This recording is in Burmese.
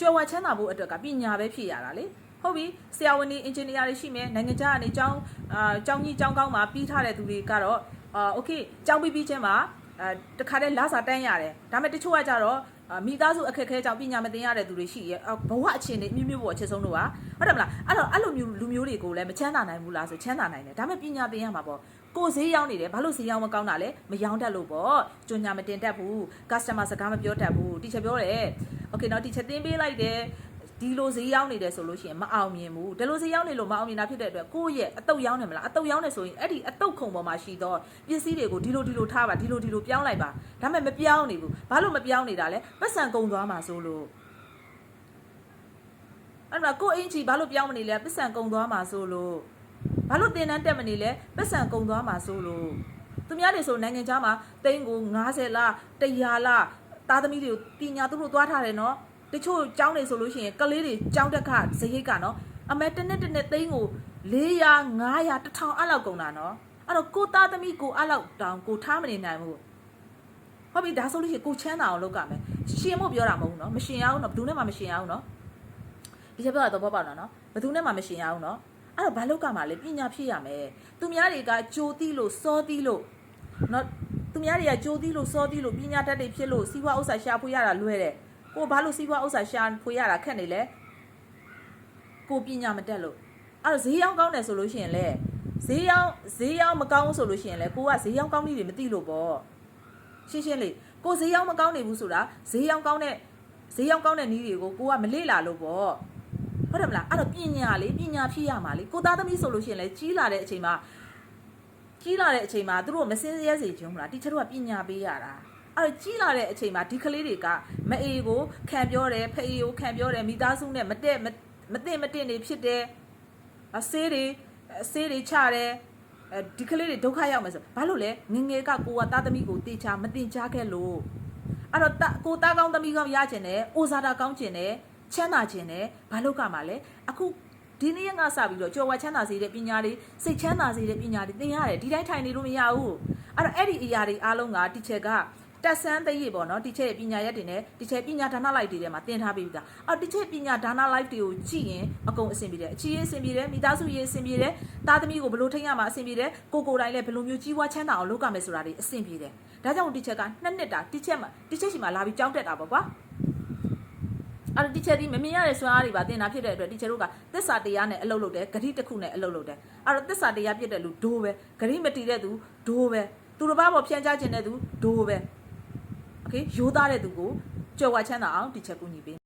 ကြွယ်ဝချမ်းသာဖို့အတွက်ကပညာပဲဖြစ်ရတာလေဟုတ်ပြီဆရာဝန်တွေအင်ဂျင်နီယာတွေရှိမယ်နိုင်ငံခြားကနေကျောင်းအာကျောင်းကြီးကျောင်းကောင်းမှာပြီးထားတဲ့သူတွေကတော့အာโอเคကျောင်းပြီးပြီးချင်းမှာအဲတခါတည်းလစာတန်းရတယ်ဒါပေမဲ့တချို့ကကြတော့အာမိသားစုအခက်အခဲကြောင့်ပညာမသင်ရတဲ့သူတွေရှိရဲ့အာဘဝအခြေအနေအမျိုးမျိုးပေါ်အခြေဆုံးတို့ဟာဟုတ်တယ်မလားအဲ့တော့အဲ့လိုမျိုးလူမျိုးတွေကိုလည်းမချမ်းသာနိုင်ဘူးလားဆိုချမ်းသာနိုင်တယ်ဒါပေမဲ့ပညာသင်ရမှာပေါ့ ကိုဈေးရောက်နေတယ်ဘာလို့ဈေးရောက်မကောင်းတာလဲမရောင်းတတ်လို့ပေါ့ကြွညာမတင်တတ်ဘူး customer စကားမပြောတတ်ဘူး teacher ပြောတယ် okay နော် teacher သင်ပေးလိုက်တယ်ဒီလိုဈေးရောက်နေတယ်ဆိုလို့ရှိရင်မအောင်မြင်ဘူးဒီလိုဈေးရောက်နေလို့မအောင်မြင်တာဖြစ်တဲ့အတွက်ကိုယ့်ရဲ့အတုတ်ရောက်နေမလားအတုတ်ရောက်နေဆိုရင်အဲ့ဒီအတုတ်ခုံပေါ်မှာရှိသောပစ္စည်းတွေကိုဒီလိုဒီလိုထားပါဒီလိုဒီလိုပြောင်းလိုက်ပါဒါပေမဲ့မပြောင်းနေဘူးဘာလို့မပြောင်းနေတာလဲပတ်စံကုန်သွားမှာဆိုလို့အဲ့တော့ကိုယ့်အင်ချီဘာလို့ပြောင်းမနေလဲပတ်စံကုန်သွားမှာဆိုလို့ ဘာလို့တင်တန်းတက်မနေလဲပတ်စံကုန်သွားမှာဆိုလို့သူများတွေဆိုနိုင်ငံခြားမှာတိန်းကို90လား100လားသားသမီးတွေကိုပညာသူတို့သွားထားတယ်နော်တချို့ကျောင်းနေဆိုလို့ရှိရင်ကလေးတွေကျောင်းတက်ခဇရိတ်ကနော်အမဲတစ်နှစ်တစ်နှစ်သိန်းကို400 500 1000အဲ့လောက်ကုန်တာနော်အဲ့တော့ကိုသားသမီးကိုအဲ့လောက်တောင်ကိုထားမနေနိုင်ဘူးဟုတ်ပြီဒါဆိုလို့ရှိရင်ကိုချမ်းသာအောင်လုပ်ကြမယ်ရှင်မို့ပြောတာမဟုတ်ဘူးနော်မရှင်ရအောင်နော်ဘယ်သူနဲ့မှမရှင်ရအောင်နော်ဒီချက်ပြောတာတော့ပေါ့နော်ဘယ်သူနဲ့မှမရှင်ရအောင်နော် အဲ့တော့ဘာလုပ်ကြမှာလဲပညာဖြစ်ရမယ်သူများတွေကကြိုတီးလို့စောတီးလို့နော်သူများတွေကကြိုတီးလို့စောတီးလို့ပညာတတ်တွေဖြစ်လို့စီးပွားဥစ္စာရှာဖွေရတာလွဲတယ်ကိုဘာလို့စီးပွားဥစ္စာရှာဖွေရတာခက်နေလဲကိုပညာမတက်လို့အဲ့တော့ဈေးရောင်းကောင်းတယ်ဆိုလို့ရှိရင်လေဈေးရောင်းဈေးရောင်းမကောင်းဘူးဆိုလို့ရှိရင်လေကိုကဈေးရောင်းကောင်းနည်းတွေမသိလို့ပေါ့ရှင်းရှင်းလေးကိုဈေးရောင်းမကောင်းနေဘူးဆိုတာဈေးရောင်းကောင်းတဲ့ဈေးရောင်းကောင်းတဲ့နည်းတွေကိုကိုကမလေ့လာလို့ပေါ့ ဟုတ်တယ်မလားအဲ့တော့ပညာလေပညာဖြစ်ရမှာလေကိုသားသမီးဆိုလို့ရှိရင်လေကြီးလာတဲ့အချိန်မှာကြီးလာတဲ့အချိန်မှာသူတို့မစင်းရဲစေချင်ဘူးလားတီချာတို့ကပညာပေးရတာအဲ့တော့ကြီးလာတဲ့အချိန်မှာဒီကလေးတွေကမအေကိုခံပြောတယ်ဖအေကိုခံပြောတယ်မိသားစုနဲ့မတက်မမတင်မတင်နေဖြစ်တယ်အဆေးတွေအဆေးတွေချတယ်အဲဒီကလေးတွေဒုက္ခရောက်မယ်ဆိုဘာလို့လဲငယ်ငယ်ကကိုကသားသမီးကိုတေချာမတင်ချခဲ့လို့အဲ့တော့တကိုသားကောင်းသမီးကောင်းရကျင်တယ်အိုဇာတာကောင်းကျင်တယ် ချမ်းသာကျင်တယ်ဘာလို့ကမှလဲအခုဒီနေ့ကစပြီးတော့ကြော်ဝါချမ်းသာစေတဲ့ပညာတွေစိတ်ချမ်းသာစေတဲ့ပညာတွေသင်ရတယ်ဒီတိုင်းထိုင်နေလို့မရဘူးအဲ့တော့အဲ့ဒီအရာတွေအားလုံးကတီချက်ကတက်ဆန်းသိရပေါ့နော်တီချဲ့ပညာရက်တွေနဲ့တီချဲ့ပညာဒါနလိုက်တွေထဲမှာသင်ထားပြီးသားအော်တီချဲ့ပညာဒါနလိုက်တွေကိုကြည့်ရင်အကုန်အဆင်ပြေတယ်အချီရေးအဆင်ပြေတယ်မိသားစုရေးအဆင်ပြေတယ်သားသမီးကိုဘယ်လိုထိန်းရမှာအဆင်ပြေတယ်ကိုကိုယ်တိုင်လည်းဘယ်လိုမျိုးကြီးပွားချမ်းသာအောင်လုပ်ရမယ်ဆိုတာတွေအဆင်ပြေတယ်ဒါကြောင့်တီချက်ကနှစ်နှစ်တာတီချက်မှာတီချက်ရှိမှာလာပြီးကြောင်းတက်တာပေါ့ကွာ အဲ့တော့ teacher ဒီမမြင်ရတဲ့ဆွမ်းအားတွေပါသင်တာဖြစ်တဲ့အတွက် teacher တို့ကသစ္စာတရားနဲ့အလုပ်လုပ်တယ်ဂတိတစ်ခုနဲ့အလုပ်လုပ်တယ်အဲ့တော့သစ္စာတရားပြစ်တဲ့လူဒိုးပဲဂတိမတီးတဲ့သူဒိုးပဲသူတစ်ပါးပေါ်ဖြန့်ချခြင်းတဲ့သူဒိုးပဲ okay ရိုးသားတဲ့သူကိုကြွယ်ဝချမ်းသာအောင် teacher ကူညီပေး